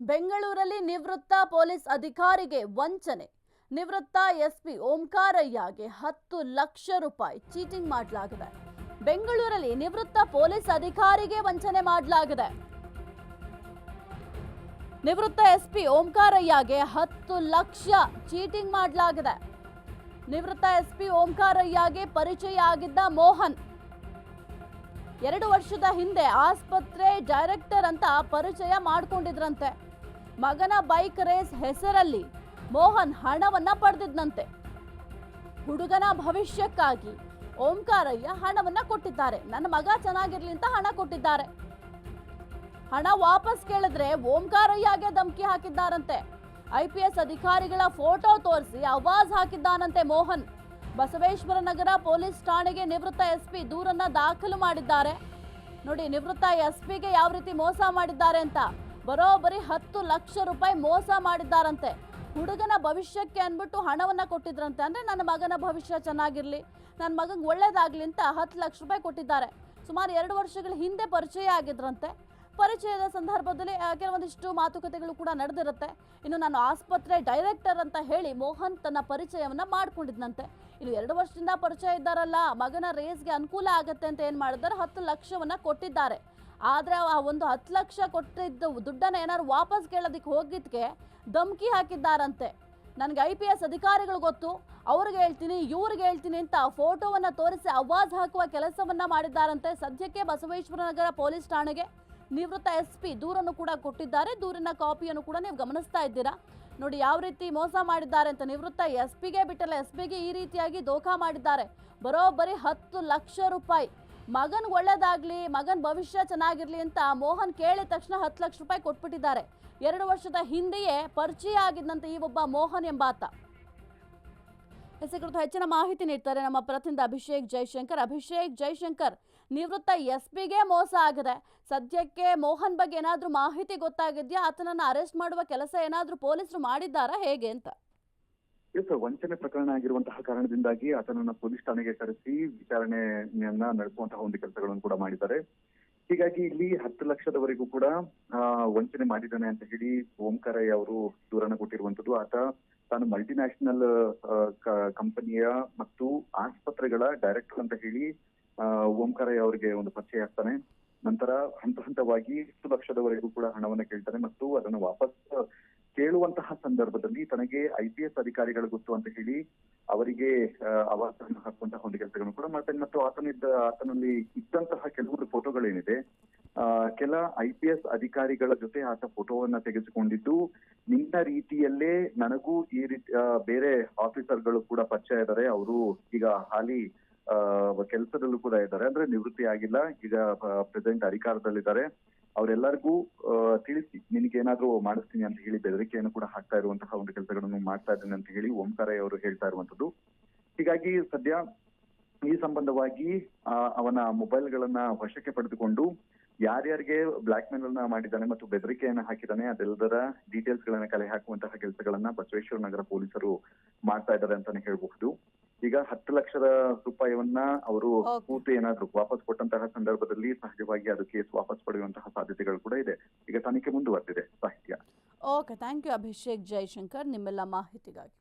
ಬೆಂಗಳೂರಲ್ಲಿ ನಿವೃತ್ತ ಪೊಲೀಸ್ ಅಧಿಕಾರಿಗೆ ವಂಚನೆ. ನಿವೃತ್ತ ಎಸ್ಪಿ ಓಂಕಾರಯ್ಯಗೆ ಹತ್ತು ಲಕ್ಷ ರೂಪಾಯಿ ಚೀಟಿಂಗ್ ಮಾಡಲಾಗಿದೆ. ಬೆಂಗಳೂರಲ್ಲಿ ನಿವೃತ್ತ ಪೊಲೀಸ್ ಅಧಿಕಾರಿಗೆ ವಂಚನೆ ಮಾಡಲಾಗಿದೆ. ನಿವೃತ್ತ ಎಸ್ಪಿ ಓಂಕಾರಯ್ಯಗೆ ಹತ್ತು ಲಕ್ಷ ಚೀಟಿಂಗ್ ಮಾಡಲಾಗಿದೆ. ನಿವೃತ್ತ ಎಸ್ಪಿ ಓಂಕಾರಯ್ಯಗೆ ಪರಿಚಯ ಆಗಿದ್ದ ಮೋಹನ್ ಎರಡು ವರ್ಷದ ಹಿಂದೆ ಆಸ್ಪತ್ರೆ ಡೈರೆಕ್ಟರ್ ಅಂತ ಪರಿಚಯ ಮಾಡಿಕೊಂಡಿದ್ರಂತೆ. ಮಗನ ಬೈಕ್ ರೇಸ್ ಹೆಸರಲ್ಲಿ ಮೋಹನ್ ಹಣವನ್ನ ಪಡೆದಿದ್ನಂತೆ. ಹುಡುಗನ ಭವಿಷ್ಯಕ್ಕಾಗಿ ಓಂಕಾರಯ್ಯ ಹಣವನ್ನ ಕೊಟ್ಟಿದ್ದಾರೆ. ನನ್ನ ಮಗ ಚೆನ್ನಾಗಿರ್ಲಿ ಅಂತ ಹಣ ಕೊಟ್ಟಿದ್ದಾರೆ. ಹಣ ವಾಪಸ್ ಕೇಳಿದ್ರೆ ಓಂಕಾರಯ್ಯಗೆ ಧಮಕಿ ಹಾಕಿದ್ದಾರಂತೆ. ಐ ಪಿ ಎಸ್ ಅಧಿಕಾರಿಗಳ ಫೋಟೋ ತೋರಿಸಿ ಅವಾಜ್ ಹಾಕಿದ್ದಾನಂತೆ ಮೋಹನ್. ಬಸವೇಶ್ವರ ನಗರ ಪೊಲೀಸ್ ಠಾಣೆಗೆ ನಿವೃತ್ತ ಎಸ್ಪಿ ದೂರನ್ನ ದಾಖಲು ಮಾಡಿದ್ದಾರೆ. ನೋಡಿ, ನಿವೃತ್ತ ಎಸ್ಪಿಗೆ ಯಾವ ರೀತಿ ಮೋಸ ಮಾಡಿದ್ದಾರೆ ಅಂತ. ಬರೋಬ್ಬರಿ ಹತ್ತು ಲಕ್ಷ ರೂಪಾಯಿ ಮೋಸ ಮಾಡಿದ್ದಾರಂತೆ. ಹುಡುಗನ ಭವಿಷ್ಯಕ್ಕೆ ಅಂದ್ಬಿಟ್ಟು ಹಣವನ್ನ ಕೊಟ್ಟಿದ್ರಂತೆ. ಅಂದ್ರೆ ನನ್ನ ಮಗನ ಭವಿಷ್ಯ ಚೆನ್ನಾಗಿರ್ಲಿ ನನ್ನ ಮಗಂಗೆ ಒಳ್ಳೇದಾಗ್ಲಿ ಅಂತ ಹತ್ತು ಲಕ್ಷ ರೂಪಾಯಿ ಕೊಟ್ಟಿದ್ದಾರೆ. ಸುಮಾರು ಎರಡು ವರ್ಷಗಳ ಹಿಂದೆ ಪರಿಚಯ ಆಗಿದ್ರಂತೆ. ಪರಿಚಯದ ಸಂದರ್ಭದಲ್ಲಿ ಕೆಲವೊಂದಿಷ್ಟು ಮಾತುಕತೆಗಳು ಕೂಡ ನಡೆದಿರುತ್ತೆ. ಇನ್ನು ನಾನು ಆಸ್ಪತ್ರೆ ಡೈರೆಕ್ಟರ್ ಅಂತ ಹೇಳಿ ಮೋಹನ್ ತನ್ನ ಪರಿಚಯವನ್ನ ಮಾಡ್ಕೊಂಡಿದ್ನಂತೆ. ಇನ್ನು ಎರಡು ವರ್ಷದಿಂದ ಪರಿಚಯ ಇದ್ದಾರಲ್ಲ, ಮಗನ ರೇಸ್ಗೆ ಅನುಕೂಲ ಆಗತ್ತೆ ಅಂತ ಏನ್ ಮಾಡಿದ್ದಾರೆ? ಹತ್ತು ಲಕ್ಷವನ್ನ ಕೊಟ್ಟಿದ್ದಾರೆ. ಆದ್ರೆ ಆ ಒಂದು ಹತ್ತು ಲಕ್ಷ ಕೊಟ್ಟಿದ್ದ ದುಡ್ಡನ್ನ ಏನಾದ್ರು ವಾಪಸ್ ಕೇಳೋದಕ್ಕೆ ಹೋಗಿದ್ಕೆ ಧಮಕಿ ಹಾಕಿದ್ದಾರಂತೆ. ನನಗೆ ಐ ಪಿ ಎಸ್ ಅಧಿಕಾರಿಗಳು ಗೊತ್ತು. ಅವ್ರಿಗೆ ಹೇಳ್ತೀನಿ, ಇವ್ರಿಗೆ ಹೇಳ್ತೀನಿ ಅಂತ ಫೋಟೋವನ್ನ ತೋರಿಸಿ ಅವಾಜ್ ಹಾಕುವ ಕೆಲಸವನ್ನ ಮಾಡಿದ್ದಾರಂತೆ ಸದ್ಯಕ್ಕೆ ಬಸವೇಶ್ವರ ನಗರ ಪೊಲೀಸ್ ಠಾಣೆಗೆ. ನಿವೃತ್ತ ಎಸ್ ಪಿ ದೂರನ್ನು ಕೂಡ ಕೊಟ್ಟಿದ್ದಾರೆ. ದೂರಿನ ಕಾಪಿಯನ್ನು ಕೂಡ ನೀವು ಗಮನಿಸ್ತಾ ಇದ್ದೀರಾ? ನೋಡಿ, ಯಾವ ರೀತಿ ಮೋಸ ಮಾಡಿದ್ದಾರೆ ಅಂತ ನಿವೃತ್ತ ಎಸ್ ಪಿಗೆ ಬಿಟ್ಟಲ್ಲ ಎಸ್ ಪಿಗೆ ಈ ರೀತಿಯಾಗಿ ದೋಖಾ ಮಾಡಿದ್ದಾರೆ. ಬರೋಬ್ಬರಿ ಹತ್ತು ಲಕ್ಷ ರೂಪಾಯಿ. ಮಗನ್ ಒಳ್ಳೇದಾಗ್ಲಿ, ಮಗನ್ ಭವಿಷ್ಯ ಚೆನ್ನಾಗಿರ್ಲಿ ಅಂತ ಮೋಹನ್ ಕೇಳಿದ ತಕ್ಷಣ ಹತ್ತು ಲಕ್ಷ ರೂಪಾಯಿ ಕೊಟ್ಬಿಟ್ಟಿದ್ದಾರೆ. ಎರಡು ವರ್ಷದ ಹಿಂದೆಯೇ ಪರಿಚಯ ಆಗಿದ್ದಂತೆ ಈ ಒಬ್ಬ ಮೋಹನ್ ಎಂಬಾತ. ಎಸ್ ಹೆಚ್ಚಿನ ಮಾಹಿತಿ ನೀಡ್ತಾರೆ ನಮ್ಮ ಪ್ರತಿನಿಧಿ ಅಭಿಷೇಕ್ ಜೈಶಂಕರ್. ಅಭಿಷೇಕ್ ಜೈಶಂಕರ್, ನಿವೃತ್ತ ಎಸ್ ಪಿಗೆ ಮೋಸ ಆಗಿದೆ. ಸದ್ಯಕ್ಕೆ ಮೋಹನ್ ಬಗ್ಗೆ ಏನಾದರೂ ಮಾಹಿತಿ ಗೊತ್ತಾಗಿದೆಯಾ? ಆತನನ್ನು ಅರೆಸ್ಟ್ ಮಾಡುವ ಕೆಲಸ ಏನಾದರೂ ಪೊಲೀಸರು ಮಾಡಿದ್ದಾರಾ? ಹೇಗೆ ಅಂತ. ವಂಚನೆ ಪ್ರಕರಣ ಆಗಿರುವಂತಹ ಕಾರಣದಿಂದಾಗಿ ಆತನನ್ನು ಪೊಲೀಸ್ ಠಾಣೆಗೆ ಕರೆಸಿ ವಿಚಾರಣೆಯನ್ನ ನಡೆಸುವಂತಹ ಒಂದು ಕೆಲಸಗಳನ್ನು ಕೂಡ ಮಾಡಿದ್ದಾರೆ. ಹೀಗಾಗಿ ಇಲ್ಲಿ ಹತ್ತು ಲಕ್ಷದವರೆಗೂ ಕೂಡ ವಂಚನೆ ಮಾಡಿದ್ದಾನೆ ಅಂತ ಹೇಳಿ ಓಂಕಾರಯ್ಯ ಅವರು ದೂರನ ಕೊಟ್ಟಿರುವಂತದ್ದು ಆತ ತಾನು ಮಲ್ಟಿನ್ಯಾಷನಲ್ ಕಂಪನಿಯ ಮತ್ತು ಆಸ್ಪತ್ರೆಗಳ ಡೈರೆಕ್ಟರ್ ಅಂತ ಹೇಳಿ ಓಂಕಾರಯ್ಯ ಅವರಿಗೆ ಒಂದು ಪರಿಚಯ ಆಗ್ತಾನೆ. ನಂತರ ಹಂತ ಹಂತವಾಗಿ ಹತ್ತು ಲಕ್ಷದವರೆಗೂ ಕೂಡ ಹಣವನ್ನು ಕೇಳ್ತಾನೆ ಮತ್ತು ಅದನ್ನು ವಾಪಸ್ ಕೇಳುವಂತಹ ಸಂದರ್ಭದಲ್ಲಿ ತನಗೆ ಐ ಪಿ ಎಸ್ ಅಧಿಕಾರಿಗಳು ಗೊತ್ತು ಅಂತ ಹೇಳಿ ಅವರಿಗೆ ಅವಾಸವನ್ನು ಹಾಕುವಂತಹ ಒಂದು ಕೆಲಸಗಳನ್ನು ಕೂಡ ಮಾಡ್ತಾನೆ. ಮತ್ತು ಆತನಿದ್ದ, ಆತನಲ್ಲಿ ಇದ್ದಂತಹ ಕೆಲವೊಂದು ಫೋಟೋಗಳೇನಿದೆ ಕೆಲ ಐ ಪಿ ಎಸ್ ಅಧಿಕಾರಿಗಳ ಜೊತೆ ಆತ ಫೋಟೋವನ್ನ ತೆಗೆಸಿಕೊಂಡಿದ್ದು, ನಿನ್ನ ರೀತಿಯಲ್ಲೇ ನನಗೂ ಈ ರೀತಿ ಬೇರೆ ಆಫೀಸರ್ಗಳು ಕೂಡ ಪರಿಚಯ ಇದ್ದಾರೆ. ಅವರು ಈಗ ಹಾಲಿ ಕೆಲಸದಲ್ಲೂ ಕೂಡ ಇದ್ದಾರೆ. ಅಂದ್ರೆ ನಿವೃತ್ತಿ ಆಗಿಲ್ಲ. ಈಗ ಪ್ರೆಸೆಂಟ್ ಅಧಿಕಾರದಲ್ಲಿದ್ದಾರೆ. ಅವರೆಲ್ಲರಿಗೂ ತಿಳಿಸಿ. ತಿಳಿಸಿ ನಿನಗೇನಾದ್ರೂ ಮಾಡಿಸ್ತೀನಿ ಅಂತ ಹೇಳಿ ಬೆದರಿಕೆಯನ್ನು ಕೂಡ ಹಾಕ್ತಾ ಇರುವಂತಹ ಒಂದು ಕೆಲಸಗಳನ್ನು ಮಾಡ್ತಾ ಇದ್ದೀನಿ ಅಂತ ಹೇಳಿ ಓಂಕಾರಯ್ಯ ಅವರು ಹೇಳ್ತಾ ಇರುವಂತದ್ದು ಹೀಗಾಗಿ ಸದ್ಯ ಈ ಸಂಬಂಧವಾಗಿ ಅವನ ಮೊಬೈಲ್ ಗಳನ್ನ ವಶಕ್ಕೆ ಪಡೆದುಕೊಂಡು ಯಾರ್ಯಾರಿಗೆ ಬ್ಲಾಕ್ ಮೇಲ್ ಅನ್ನ ಮಾಡಿದ್ದಾನೆ ಮತ್ತು ಬೆದರಿಕೆಯನ್ನು ಹಾಕಿದ್ದಾನೆ ಅದೆಲ್ಲದರ ಡೀಟೇಲ್ಸ್ ಗಳನ್ನ ಕಲೆ ಹಾಕುವಂತಹ ಕೆಲಸಗಳನ್ನ ಬಸವೇಶ್ವರ ನಗರ ಪೊಲೀಸರು ಮಾಡ್ತಾ ಇದ್ದಾರೆ ಅಂತಾನೆ ಹೇಳಬಹುದು. ಈಗ ಹತ್ತು ಲಕ್ಷದ ರೂಪಾಯಿಯನ್ನ ಅವರು ಪೂರ್ತಿ ಕೂತು ಏನಾದ್ರು ವಾಪಸ್ ಕೊಟ್ಟಂತಹ ಸಂದರ್ಭದಲ್ಲಿ ಸಹಜವಾಗಿ ಅದು ಕೇಸ್ ವಾಪಸ್ ಪಡೆಯುವಂತಹ ಸಾಧ್ಯತೆಗಳು ಕೂಡ ಇದೆ. ಈಗ ತನಿಖೆ ಮುಂದುವರೆದಿದೆ Sahitya. Okay thank you Abhishek Jaishankar ನಿಮ್ಮೆಲ್ಲ ಮಾಹಿತಿಗಾಗಿ.